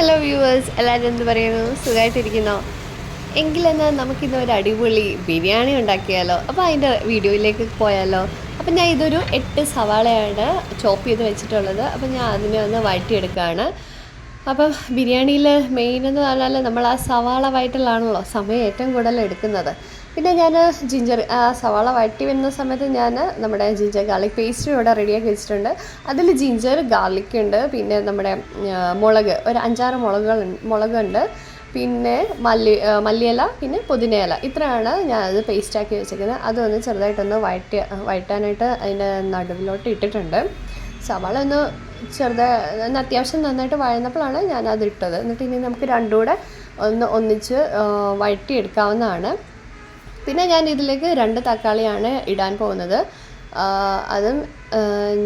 Hello viewers എല്ലാവരും എന്ത് പറയുന്നു? സുഖമായിട്ടിരിക്കുന്നോ എങ്കിലെന്നാൽ നമുക്കിന്ന് ഒരു അടിപൊളി ബിരിയാണി ഉണ്ടാക്കിയാലോ? അപ്പോൾ അതിന്റെ വീഡിയോയിലേക്ക് പോയാലോ? അപ്പം ഞാൻ ഇതൊരു എട്ട് സവാളയാണ് ചോപ്പ് ചെയ്ത് വെച്ചിട്ടുള്ളത്. അപ്പം ഞാൻ അതിനെ ഒന്ന് വഴറ്റിയെടുക്കുകയാണ്. അപ്പം ബിരിയാണിയിൽ മെയിൻ എന്ന് പറഞ്ഞാൽ നമ്മൾ ആ സവാള വയറ്റിലാണല്ലോ സമയം ഏറ്റവും കൂടുതൽ എടുക്കുന്നത്. പിന്നെ ഞാൻ ജിഞ്ചർ സവാള വഴറ്റി വരുന്ന സമയത്ത് ഞാൻ നമ്മുടെ ജിഞ്ചർ ഗാർലിക് പേസ്റ്റ് ഇവിടെ റെഡിയാക്കി വെച്ചിട്ടുണ്ട്. അതിൽ ജിഞ്ചർ ഗാർലിക് ഉണ്ട്. പിന്നെ നമ്മുടെ മുളക് ഒരു അഞ്ചാറ് മുളകുകൾ മുളകുണ്ട്. പിന്നെ മല്ലി മല്ലിയില പിന്നെ പുതിനയില. ഇത്രയാണ് ഞാൻ അത് പേസ്റ്റാക്കി വെച്ചിരിക്കുന്നത്. അതൊന്ന് ചെറുതായിട്ടൊന്ന് വഴറ്റി വഴറ്റാനായിട്ട് അതിന്റെ നടുവിലോട്ട് ഇട്ടിട്ടുണ്ട്. സവാള ഒന്ന് ചെറുതായി അത്യാവശ്യം നന്നായിട്ട് വഴന്നപ്പോഴാണ് ഞാൻ അത് ഇട്ടത്. എന്നിട്ട് ഇനി നമുക്ക് രണ്ടും കൂടെ ഒന്ന് ഒന്നിച്ച് വഴറ്റിയെടുക്കാവുന്നതാണ്. പിന്നെ ഞാൻ ഇതിലേക്ക് രണ്ട് തക്കാളിയാണ് ഇടാൻ പോകുന്നത്. അതും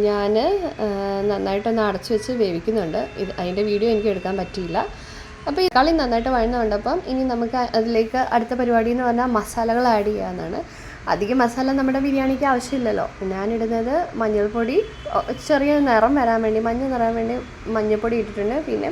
ഞാൻ നന്നായിട്ടൊന്ന് അടച്ചു വെച്ച് വേവിക്കുന്നുണ്ട്. ഇത് അതിന്റെ വീഡിയോ എനിക്ക് എടുക്കാൻ പറ്റിയില്ല. അപ്പോൾ ഈ കളി നന്നായിട്ട് വഴന്നുണ്ടപ്പം ഇനി നമുക്ക് അതിലേക്ക് അടുത്ത പരിപാടി എന്ന് പറഞ്ഞാൽ മസാലകൾ ആഡ് ചെയ്യാമെന്നാണ് അധികം മസാല നമ്മുടെ ബിരിയാണിക്ക് ആവശ്യമില്ലല്ലോ. ഞാനിടുന്നത് മഞ്ഞൾപ്പൊടി ചെറിയ നിറം വരാൻ വേണ്ടി മഞ്ഞ നിറയാൻ വേണ്ടി മഞ്ഞൾപ്പൊടി ഇട്ടിട്ടുണ്ട്. പിന്നെ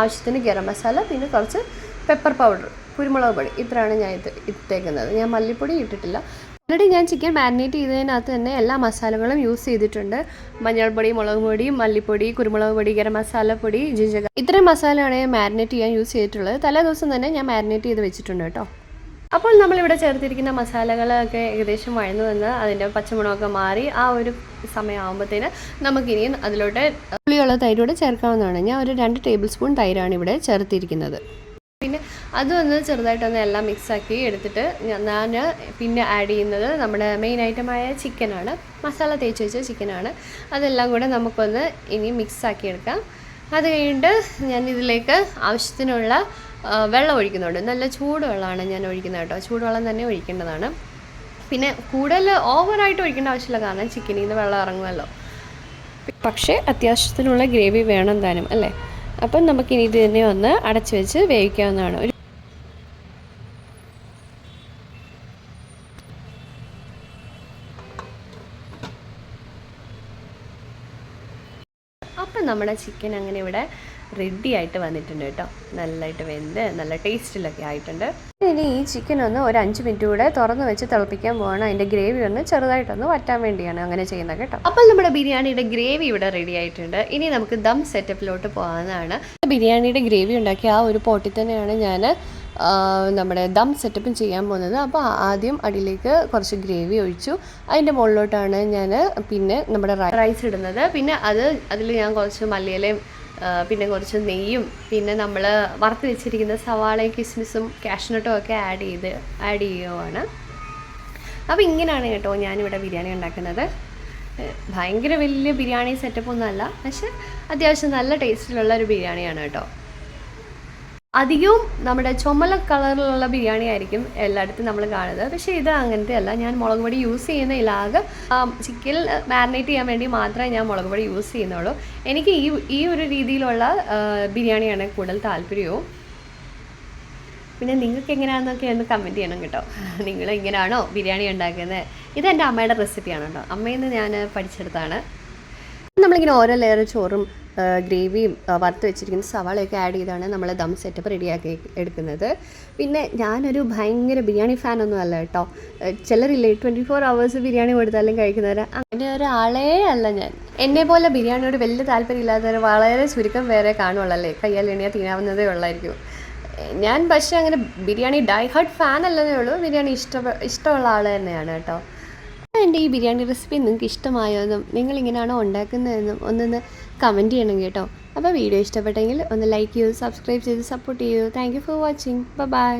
ആവശ്യത്തിന് ഗരം മസാല പിന്നെ കുറച്ച് പെപ്പർ പൗഡർ കുരുമുളക് പൊടി. ഇത്രയാണ് ഞാൻ ഇത് ഇട്ടേക്കുന്നത്. ഞാൻ മല്ലിപ്പൊടി ഇട്ടിട്ടില്ല. ഓൾറെഡി ഞാൻ ചിക്കൻ മാരിനേറ്റ് ചെയ്തതിനകത്ത് തന്നെ എല്ലാ മസാലകളും യൂസ് ചെയ്തിട്ടുണ്ട്. മഞ്ഞൾപ്പൊടി മുളക് പൊടി മല്ലിപ്പൊടി കുരുമുളക് പൊടി ഗരം മസാലപ്പൊടി ജിഞ്ചർ. ഇത്രയും മസാലയാണ് ഞാൻ മാരിനേറ്റ് ചെയ്യാൻ യൂസ് ചെയ്തിട്ടുള്ളത്. തലേ ദിവസം തന്നെ ഞാൻ മാരിനേറ്റ് ചെയ്ത് വെച്ചിട്ടുണ്ട് കേട്ടോ. അപ്പോൾ നമ്മളിവിടെ ചേർത്തിരിക്കുന്ന മസാലകളൊക്കെ ഏകദേശം വഴന്നു വന്ന് അതിന്റെ പച്ചമുളകൊക്കെ മാറി ആ ഒരു സമയമാകുമ്പോഴത്തേന് നമുക്കിനി അതിലോട്ട് പുളിയുള്ള തൈരോട് ചേർക്കാവുന്നതാണ്. ഞാൻ ഒരു രണ്ട് ടേബിൾ സ്പൂൺ തൈരാണ് ഇവിടെ ചേർത്തിരിക്കുന്നത്. പിന്നെ അതൊന്ന് ചെറുതായിട്ടൊന്ന് എല്ലാം മിക്സാക്കി എടുത്തിട്ട് ഞാൻ പിന്നെ ആഡ് ചെയ്യുന്നത് നമ്മുടെ മെയിൻ ഐറ്റമായ ചിക്കനാണ് മസാല തേച്ച് വെച്ച ചിക്കനാണ് അതെല്ലാം കൂടെ നമുക്കൊന്ന് ഇനി മിക്സാക്കി എടുക്കാം. അത് കഴിഞ്ഞിട്ട് ഞാൻ ഇതിലേക്ക് ആവശ്യത്തിനുള്ള വെള്ളം ഒഴിക്കുന്നുണ്ട്. നല്ല ചൂടുവെള്ളമാണ് ഞാൻ ഒഴിക്കുന്നത് കേട്ടോ. ചൂടുവെള്ളം തന്നെ ഒഴിക്കേണ്ടതാണ്. പിന്നെ കൂടുതൽ ഓവറായിട്ട് ഒഴിക്കേണ്ട ആവശ്യമില്ല. കാരണം ചിക്കനിൽ നിന്ന് വെള്ളം ഇറങ്ങുമല്ലോ. പക്ഷേ അത്യാവശ്യത്തിനുള്ള ഗ്രേവി വേണം താനും അല്ലേ? അപ്പം നമുക്കിനി ഇത് തന്നെ ഒന്ന് അടച്ചു വെച്ച് വേവിക്കാവുന്നതാണ് ഒരു അപ്പം നമ്മുടെ ചിക്കൻ അങ്ങനെ ഇവിടെ റെഡി ആയിട്ട് വന്നിട്ടുണ്ട് കേട്ടോ. നല്ലതായിട്ട് വെന്ത് നല്ല ടേസ്റ്റിലൊക്കെ ആയിട്ടുണ്ട്. ഇനി ഈ ചിക്കൻ ഒന്ന് ഒരു അഞ്ച് മിനിറ്റ് കൂടെ തുറന്ന് വെച്ച് തിളപ്പിക്കാൻ പോകണം അതിന്റെ ഗ്രേവി ഒന്ന് ചെറുതായിട്ടൊന്ന് വറ്റാൻ വേണ്ടിയാണ് അങ്ങനെ ചെയ്യുന്നത് കേട്ടോ. അപ്പോൾ നമ്മുടെ ബിരിയാണിയുടെ ഗ്രേവി ഇവിടെ റെഡി ആയിട്ടുണ്ട്. ഇനി നമുക്ക് ദം സെറ്റപ്പിലോട്ട് പോകാവുന്നതാണ്. ബിരിയാണിയുടെ ഗ്രേവി ഉണ്ടാക്കിയ ആ ഒരു പോട്ടിൽ തന്നെയാണ് ഞാൻ നമ്മുടെ ദം സെറ്റപ്പും ചെയ്യാൻ പോകുന്നത്. അപ്പോൾ ആദ്യം അടിയിലേക്ക് കുറച്ച് ഗ്രേവി ഒഴിച്ചു. അതിന്റെ മുകളിലോട്ടാണ് ഞാൻ പിന്നെ നമ്മുടെ റൈസ് ഇടുന്നത്. പിന്നെ അത് അതിൽ ഞാൻ കുറച്ച് മല്ലിയിലയും പിന്നെ കുറച്ച് നെയ്യും പിന്നെ നമ്മൾ വറുത്ത് വെച്ചിരിക്കുന്ന സവാളയും കിസ്മിസും കാഷ്നട്ടും ഒക്കെ ആഡ് ചെയ്ത് ആഡ് ചെയ്യുവാണ്. അപ്പോൾ ഇങ്ങനെയാണ് കേട്ടോ ഞാനിവിടെ ബിരിയാണി ഉണ്ടാക്കുന്നത്. ഭയങ്കര വലിയ ബിരിയാണി സെറ്റപ്പ് ഒന്നുമല്ല പക്ഷെ അത്യാവശ്യം നല്ല ടേസ്റ്റിലുള്ള ഒരു ബിരിയാണിയാണ് കേട്ടോ. അധികവും നമ്മുടെ ചുമല കളറിലുള്ള ബിരിയാണി ആയിരിക്കും എല്ലായിടത്തും നമ്മൾ കാണുന്നത്. പക്ഷേ ഇത് അങ്ങനത്തെ അല്ല. ഞാൻ മുളക് പൊടി യൂസ് ചെയ്യുന്ന ഇലാഗ് ചിക്കൻ മാരിനേറ്റ് ചെയ്യാൻ വേണ്ടി മാത്രമേ ഞാൻ മുളക് പൊടി യൂസ് ചെയ്യുന്നുള്ളൂ. എനിക്ക് ഈ ഈ ഒരു രീതിയിലുള്ള ബിരിയാണിയാണ് കൂടുതൽ താല്പര്യവും. പിന്നെ നിങ്ങൾക്ക് എങ്ങനെയാണെന്നൊക്കെ ഒന്ന് കമന്റ് ചെയ്യണം കേട്ടോ. നിങ്ങൾ ഇങ്ങനെയാണോ ബിരിയാണി ഉണ്ടാക്കുന്നത് ഇത് എന്റെ അമ്മയുടെ റെസിപ്പിയാണ് കേട്ടോ അമ്മയിൽ നിന്ന് ഞാൻ പഠിച്ചെടുത്താണ് നമ്മളിങ്ങനെ ഓരോ ലെയർ ചോറും ഗ്രേവിയും വറുത്ത് വെച്ചിരിക്കുന്ന സവാളയൊക്കെ ആഡ് ചെയ്താണ് നമ്മൾ ദം സെറ്റപ്പ് റെഡിയാക്കി എടുക്കുന്നത്. പിന്നെ ഞാനൊരു ഭയങ്കര ബിരിയാണി ഫാനൊന്നും അല്ല കേട്ടോ. ചിലരില്ലേ ട്വന്റി ഫോർ അവേഴ്സ് ബിരിയാണി കൊടുത്താലും കഴിക്കുന്നവർ അങ്ങനെ ഒരാളേ അല്ല ഞാൻ. എന്നെ പോലെ ബിരിയാണിയോട് വലിയ താല്പര്യമില്ലാത്തവർ വളരെ ചുരുക്കം വേറെ കാണുള്ളല്ലേ കയ്യാലെണ്ണിയാൽ തീരാവുന്നതേ ഉള്ളായിരിക്കും. ഞാൻ പക്ഷേ അങ്ങനെ ബിരിയാണി ഡൈ ഹാർട്ട് ഫാൻ അല്ലെന്നേ ഉള്ളൂ. ബിരിയാണി ഇഷ്ട ഇഷ്ടമുള്ള ആൾ തന്നെയാണ് കേട്ടോ. എന്റെ ഈ ബിരിയാണി റെസിപ്പി നിങ്ങൾക്ക് ഇഷ്ടമായോന്നും നിങ്ങൾ ഇങ്ങനെയാണോ ഉണ്ടാക്കുന്നതെന്നും ഒന്നൊന്ന് കമന്റ് ചെയ്യണം കേട്ടോ. അപ്പോൾ വീഡിയോ ഇഷ്ടപ്പെട്ടെങ്കിൽ ഒന്ന് ലൈക്ക് ചെയ്യൂ സബ്സ്ക്രൈബ് ചെയ്ത് സപ്പോർട്ട് ചെയ്യൂ. Thank for watching bye